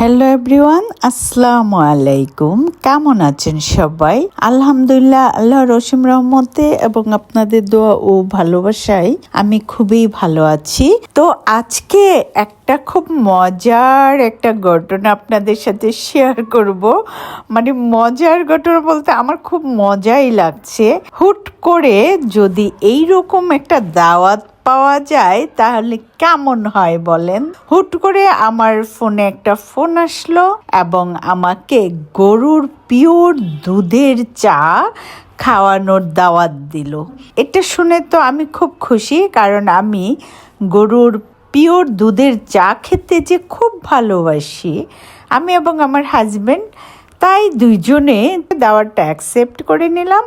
Hello everyone আসসালামু আলাইকুম। কেমন আছেন সবাই? আলহামদুলিল্লাহ আল্লাহ রসিম রহমতে এবং আপনাদের দোয়া ও ভালোবাসায় আমি খুবই ভালো আছি। তো আজকে একটা খুব মজার একটা ঘটনা আপনাদের সাথে শেয়ার করব। মানে মজার ঘটনা বলতে আমার খুব মজাই লাগছে। হুট করে যদি এই রকম একটা দাওয়াত পাওয়া যায়, তাহলে কেমন হয় বলেন? হুট করে আমার ফোনে একটা ফোন আসলো এবং আমাকে গরুর পিওর দুধের চা খাওয়ানোর দাওয়াত দিল। এটা শুনে তো আমি খুব খুশি, কারণ আমি গরুর পিওর দুধের চা খেতে যে খুব ভালোবাসি। আমি এবং আমার হাজবেন্ড তাই দুইজনে দাওয়ারটা অ্যাকসেপ্ট করে নিলাম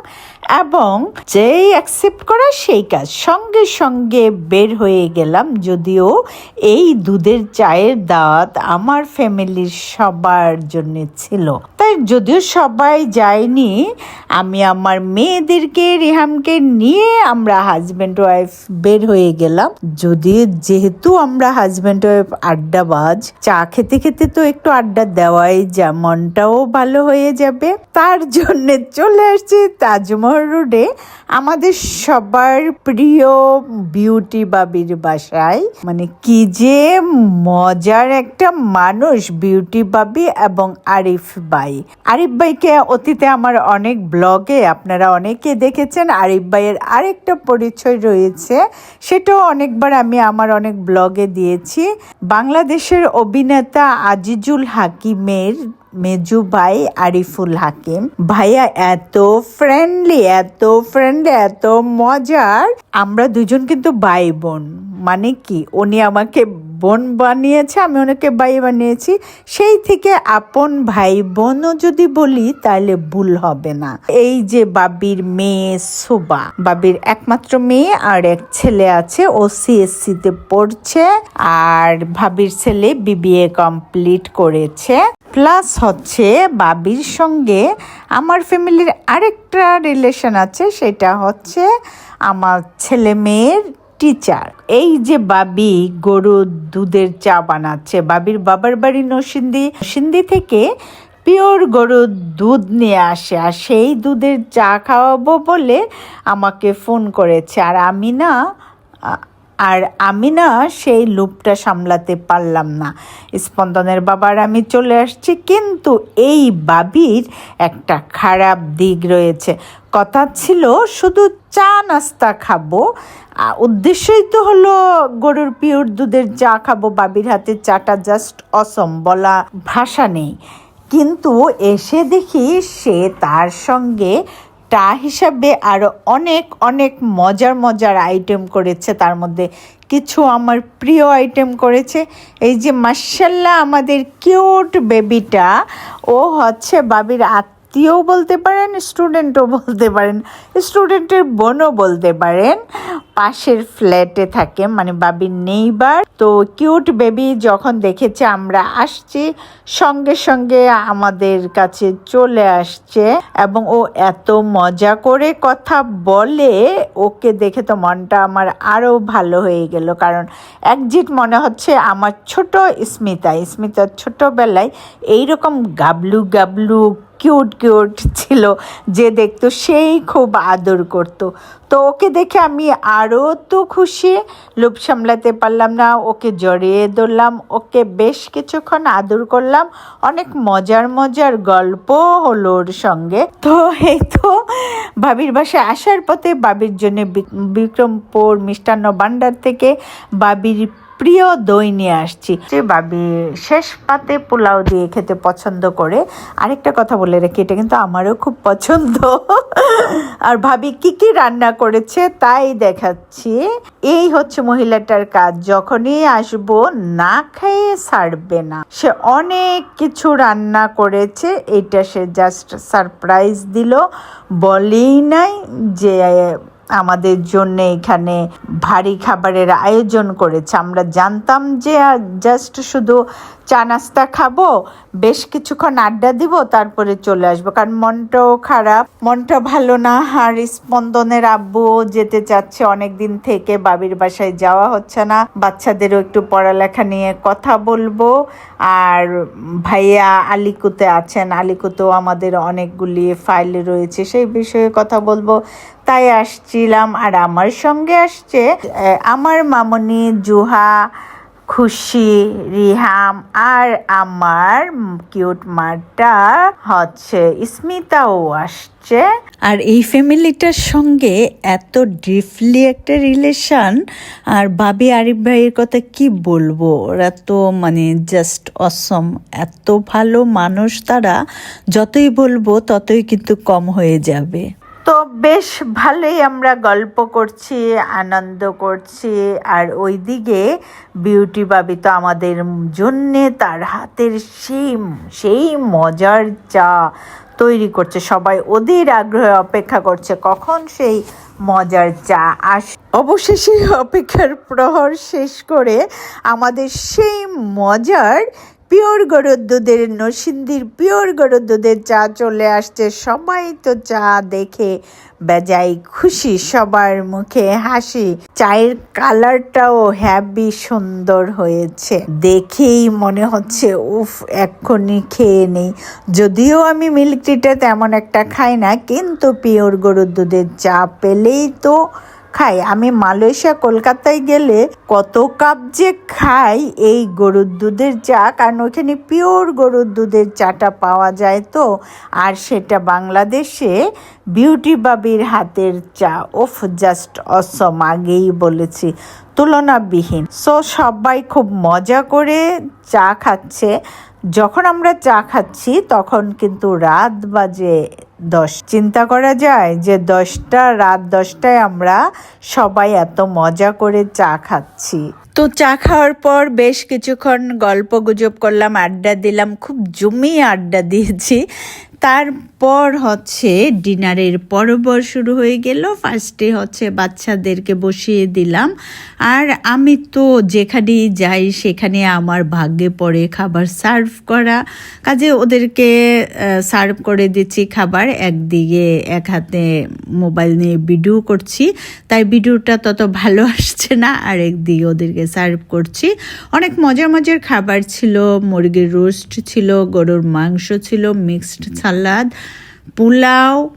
এবং যেই অ্যাকসেপ্ট করা সেই কাজ সঙ্গে সঙ্গে বের হয়ে গেলাম যদিও এই দুধের চায়ের দাওয়াত আমার ফ্যামিলির সবার জন্য ছিল। তাই যদিও সবাই যায়নি, আমি আমার মেয়েদেরকে রেহামকে নিয়ে আমরা হাজব্যান্ড ওয়াইফ বের হয়ে গেলাম। যদি যেহেতু আমরা হাজব্যান্ড ওয়াইফ আড্ডাবাজ, চা খেতে খেতে তো একটু আড্ডা দেওয়াই যা মনটাও ভালো হয়ে যাবে। তার জন্য চলে আসছি তাজমহল রোডে। আমাদের সবার প্রিয় বিউটি বাবির বাসায়। মানে কি যে মজার একটা মানুষ বিউটি বাবি এবং আরিফ বাই। আরিফ ভাইকে অতীতে আমার অনেক ব্লগে আপনারা অনেকে দেখেছেন। আরিফ ভাইয়ের আরেকটা পরিচয় রয়েছে। সেটাও অনেকবার আমি আমার অনেক ব্লগে দিয়েছি। বাংলাদেশের অভিনেতা আজিজুল হাকিমের মেজু ভাই আরিফুল হাকিম। ভাইয়া, এত ফ্রেন্ডলি এত ফ্রেন্ডলি এত মজার। আমরা দুজন কিন্তু ভাই বোন। মানে কি? উনি আমাকে বোন বানিয়েছে, আমি ওনাকে ভাই বানিয়েছি। সেই থেকে আপন ভাই বোনও যদি বলি তাহলে ভুল হবে না। এই যে বাবির মেয়ে সুবা বাবির একমাত্র মেয়ে আর এক ছেলে আছে, ও সিএসসি তে পড়ছে আর ভাবির ছেলে বিবিএ কমপ্লিট করেছে। প্লাস হচ্ছে বাবির সঙ্গে আমার ফ্যামিলির আরেকটা রিলেশন আছে, সেটা হচ্ছে আমার ছেলে মেয়ের টিচার। এই যে বাবি গরু দুধের চা বানাচ্ছে, বাবির বাবার বাড়ি নসিন্দি নসিন্দি থেকে পিওর গরুর দুধ নিয়ে আসে আর সেই দুধের চা খাওয়াবো বলে আমাকে ফোন করেছে। আর আমি না আর আমি না সেই লুপটা সামলাতে পারলাম না। স্পন্দনের বাবার আমি চলে আসছি, কিন্তু এই বাবির একটা খারাপ দিক রয়েছে। কথা ছিল, শুধু চা নাস্তা খাব উদ্দেশ্যই তো হলো গরুর পিওর দুধের চা খাব, বাবির হাতে চাটা জাস্ট অসম বলা ভাষা নেই। কিন্তু এসে দেখি সে তার সঙ্গে টা হিসাবে আরও অনেক অনেক মজার মজার আইটেম করেছে। তার মধ্যে কিছু আমার প্রিয় আইটেম করেছে। এই যে মার্শাল্লাহ আমাদের কিউট বেবিটা ও হচ্ছে বাবির আত্মীয়ও বলতে পারেন স্টুডেন্টও বলতে পারেন স্টুডেন্টের বোনও বলতে পারেন। পাশের ফ্ল্যাটে থাকে মানে বাবির নেইবার তো কিউট বেবি যখন দেখেছে, আমরা আসছি, সঙ্গে সঙ্গে আমাদের কাছে চলে আসছে এবং ও এত মজা করে কথা বলে, ওকে দেখে তো মনটা আমার আরও ভালো হয়ে গেল। কারণ একজিট মনে হচ্ছে আমার ছোট স্মিতা, স্মিতার ছোটোবেলায় এইরকম গাবলু গাবলু কিউট কিউট ছিল, যে দেখতো সেই খুব আদর করত। তো ওকে দেখে আমি আরও তো খুশি। লোভ সামলাতে পারলাম না, ওকে জড়িয়ে ধরলাম, ওকে বেশ কিছুক্ষণ আদর করলাম। অনেক মজার মজার গল্প হলো ওর সঙ্গে। তো এই তো বাবির বাসায় আসার পথে বাবির জন্য বিক্রমপুর মিষ্টান্ন ভাণ্ডার থেকে বাবির প্রিয় দই নিয়ে আসছি। যে বাবি শেষ পাতে পোলাও দিয়ে খেতে পছন্দ করে, আরেকটা কথা বলে রাখি, এটা কিন্তু আমারও খুব পছন্দ। আর ভাবি কি কি রান্না করেছে তাই দেখাচ্ছি। এই হচ্ছে মহিলাটার কাজ, যখনই আসব না খেয়ে ছাড়বে না। সে অনেক কিছু রান্না করেছে, এটা সে জাস্ট সারপ্রাইজ দিল। বলেই নাই যে আমাদের জন্য এখানে ভারী খাবারের আয়োজন করেছে। আমরা জানতাম যে জাস্ট শুধু চা নাস্তা খাব, বেশ কিছুক্ষণ আড্ডা দিব, তারপরে চলে আসব। কারণ মনটাও খারাপ, মনটা ভালো না। আর স্পন্দনের আব্বুও যেতে চাচ্ছে অনেক দিন থেকে, বাবির বাসায় যাওয়া হচ্ছে না। বাচ্চাদেরও একটু পড়ালেখা নিয়ে কথা বলব। আর ভাইয়া আলিকুতে আছেন। আলিকুতেও আমাদের অনেকগুলি ফাইল রয়েছে, সেই বিষয়ে কথা বলব। তাই আসছিলাম আর আমার সঙ্গে আসছে আমার মামনি জুহা, খুশি, রিহাম আর আমার কিউট মাটা হচ্ছে স্মিতাও আসছে। আর এই ফ্যামিলিটার সঙ্গে এত ডিপলি একটা রিলেশন, আর বাবি আরিফ ভাইয়ের কথা কি বলব? ওরা তো মানে জাস্ট অসম এত ভালো মানুষ তারা, যতই বলব ততই কিন্তু কম হয়ে যাবে। তো বেশ ভালোই আমরা গল্প করছি, আনন্দ করছি। আর ওইদিকে বিউটি বাবি তো আমাদের জন্যে তার হাতের সেই সেই মজার চা তৈরি করছে। সবাই ওদের আগ্রহে অপেক্ষা করছে কখন সেই মজার চা আস, অবশেষে অপেক্ষার প্রহর শেষ করে আমাদের সেই মজার পিওর গরুর দুধের নসিন্দির পিওর গরুর দুধের চা চলে আসছে। সবাই তো চা দেখে বেজাই খুশি, সবার মুখে হাসি। চায়ের কালারটাও হ্যাবি সুন্দর হয়েছে। দেখেই মনে হচ্ছে, উফ, এক্ষুনি খেয়ে নেই। যদিও আমি মিল্ক টিটা তেমন একটা খাই না, কিন্তু পিওর গরুর দুধের চা পেলেই তো খাই। আমি মালয়েশিয়া, কলকাতায় গেলে কত কাপ যে খাই, এই গরুর দুধের চা, কারণ ওখানে পিওর গরুর দুধের চাটা পাওয়া যায় তো। আর সেটা বাংলাদেশে বিউটি বাবির হাতের চা, ওফ, জাস্ট অসম, আগেই বলেছি, তুলনাবিহীন। সো সবাই খুব মজা করে চা খাচ্ছে। যখন আমরা চা খাচ্ছি, তখন কিন্তু রাত বাজে দশ। চিন্তা করা যায় যে দশটা, রাত দশটায় আমরা সবাই এত মজা করে চা খাচ্ছি। তো চা খাওয়ার পর বেশ কিছুক্ষণ গল্প গুজব করলাম, আড্ডা দিলাম, খুব জমিয়ে আড্ডা দিয়েছি। তারপর হচ্ছে ডিনারের পর্ব শুরু হয়ে গেল। ফার্স্টে হচ্ছে বাচ্চাদেরকে বসিয়ে দিলাম। আর আমি তো যেখানেই যাই সেখানে আমার ভাগ্যে পড়ে খাবার সার্ভ করা। কাজে ওদেরকে সার্ভ করে দিচ্ছি খাবার। একদিকে এক হাতে মোবাইল নিয়ে ভিডিও করছি। তাই ভিডিওটা তত ভালো আসছে না। আর একদিকে ওদেরকে সার্ভ করছি। অনেক মজার মজার খাবার ছিল মুরগির রোস্ট ছিল গরুর মাংস ছিল মিক্সড সালাদ পোলাও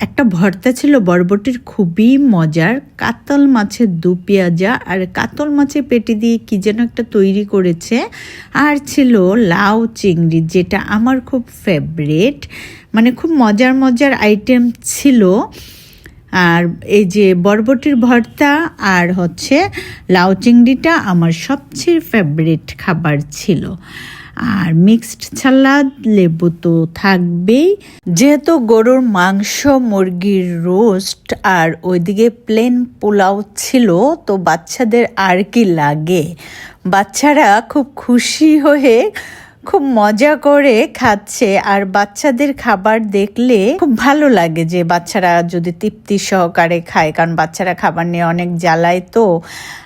একটা ভর্তা ছিল বরবটির খুবই মজার কাতল মাছের দু পেঁয়াজা আর কাতল মাছের পেটি দিয়ে কি যেন একটা তৈরি করেছে আর ছিল লাউ চিংড়ি যেটা আমার খুব ফেভারেট মানে খুব মজার মজার আইটেম ছিল। আর এই যে বরবটির ভর্তা আর হচ্ছে লাউ চিংড়িটা আমার সবচেয়ে ফেভারিট খাবার ছিল। আর মিক্সড সালাদ লেবু তো থাকবেই। যেহেতু গরুর মাংস, মুরগির রোস্ট আর ওইদিকে প্লেন পোলাও ছিল, তো বাচ্চাদের আর কি লাগে? বাচ্চারা খুব খুশি হয়ে খুব মজা করে খাচ্ছে আর বাচ্চাদের খাবার দেখলে খুব ভালো লাগে যে বাচ্চারা যদি তৃপ্তি সহকারে খায়, কারণ বাচ্চারা খাবার নিয়ে অনেক জ্বালায় তো।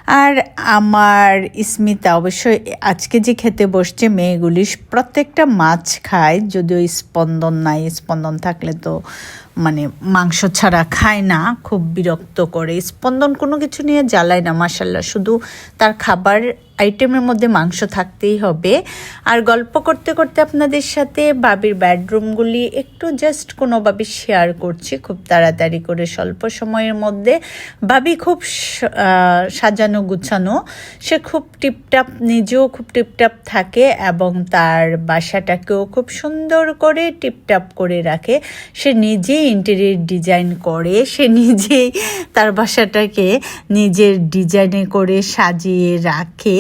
আর আমার স্মিতা অবশ্যই আজকে যে খেতে বসছে মেয়েগুলি প্রত্যেকটা মাছ খায় যদিও স্পন্দন নাই স্পন্দন থাকলে তো মানে মাংস ছাড়া খায় না খুব বিরক্ত করে। স্পন্দন কোনো কিছু নিয়ে জ্বালায় না মাসাল্লাহ শুধু তার খাবার আইটেমের মধ্যে মাংস থাকতেই হবে। আর গল্প করতে করতে আপনাদের সাথে বাবির বেডরুমগুলি একটু জাস্ট কোনোভাবে শেয়ার করছি খুব তাড়াতাড়ি করে স্বল্প সময়ের মধ্যে। বাবি খুব স- আহ, সাজানো গুছানো। সে খুব টিপটাপ, নিজেও খুব টিপটাপ থাকে এবং তার বাসাটাকেও খুব সুন্দর করে টিপটাপ করে রাখে। সে নিজেই ইন্টেরিয়র ডিজাইন করে, সে নিজেই তার বাসাটাকে নিজের ডিজাইনে করে সাজিয়ে রাখে।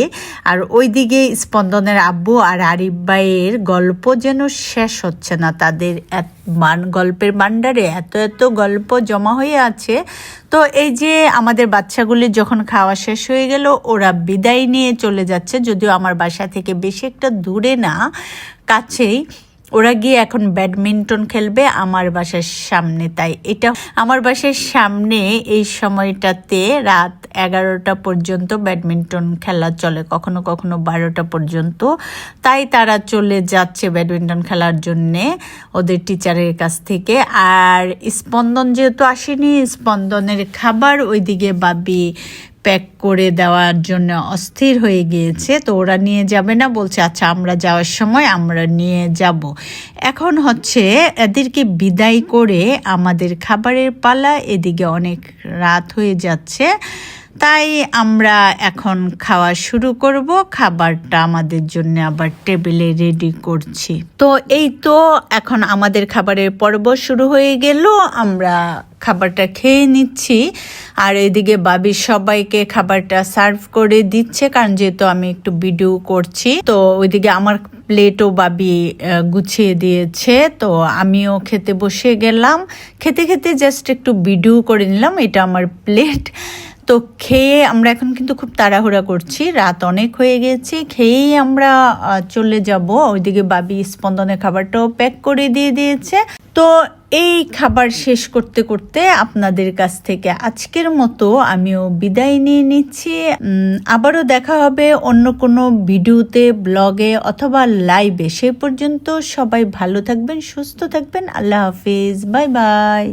আর ওইদিকে স্পন্দনের আব্বু আর আরিফ ভাইয়ের গল্প যেন শেষ হচ্ছে না, তাদের এত মান, গল্পের ভান্ডারে এত এত গল্প জমা হয়ে আছে। তো এই যে আমাদের বাচ্চাগুলি যখন খাওয়া শেষ হয়ে গেল, ওরা বিদায় নিয়ে চলে যাচ্ছে, যদিও আমার বাসা থেকে বেশি একটা দূরে না, কাছেই। ওরা গিয়ে এখন ব্যাডমিন্টন খেলবে আমার বাসার সামনে, তাই এটা আমার বাসার সামনে এই সময়টাতে রাত এগারোটা পর্যন্ত ব্যাডমিন্টন খেলা চলে, কখনো কখনো বারোটা পর্যন্ত। তাই তারা চলে যাচ্ছে ব্যাডমিন্টন খেলার জন্যে ওদের টিচারের কাছ থেকে। আর স্পন্দন যেহেতু আসেনি, স্পন্দনের খাবার ওইদিকে বাবি প্যাক করে দেওয়ার জন্য অস্থির হয়ে গিয়েছে। তো ওরা নিয়ে যাবে না, বলছে আচ্ছা আমরা যাওয়ার সময় আমরা নিয়ে যাব। এখন হচ্ছে, এদেরকে বিদায় করে আমাদের খাবারের পালা এদিকে অনেক রাত হয়ে যাচ্ছে। তাই আমরা এখন খাওয়া শুরু করব। খাবারটা আমাদের জন্য আবার টেবিলে রেডি করছি। তো এই তো এখন আমাদের খাবারের পর্ব শুরু হয়ে গেল। আমরা খাবারটা খেয়ে নিচ্ছি। আর এদিকে বাবি সবাইকে খাবারটা সার্ভ করে দিচ্ছে, কারণ যেহেতু আমি একটু ভিডিও করছি, তো ওইদিকে আমার প্লেটও বাবি গুছিয়ে দিয়েছে। তো আমিও খেতে বসে গেলাম। খেতে খেতে জাস্ট একটু ভিডিও করে নিলাম। এটা আমার প্লেট। তো খেয়ে আমরা এখন কিন্তু খুব তাড়াহুড়া করছি। রাত অনেক হয়ে গেছে, খেয়েই আমরা চলে যাব। ওইদিকে বাবি স্পন্দনের খাবারটাও প্যাক করে দিয়ে দিয়েছে। তো এই খাবার শেষ করতে করতে আপনাদের কাছ থেকে আজকের মতো আমিও বিদায় নিয়ে নিচ্ছি। আবারও দেখা হবে অন্য কোনো ভিডিওতে, ব্লগে অথবা লাইভে। সে পর্যন্ত সবাই ভালো থাকবেন, সুস্থ থাকবেন। আল্লাহ হাফিজ, বাই বাই।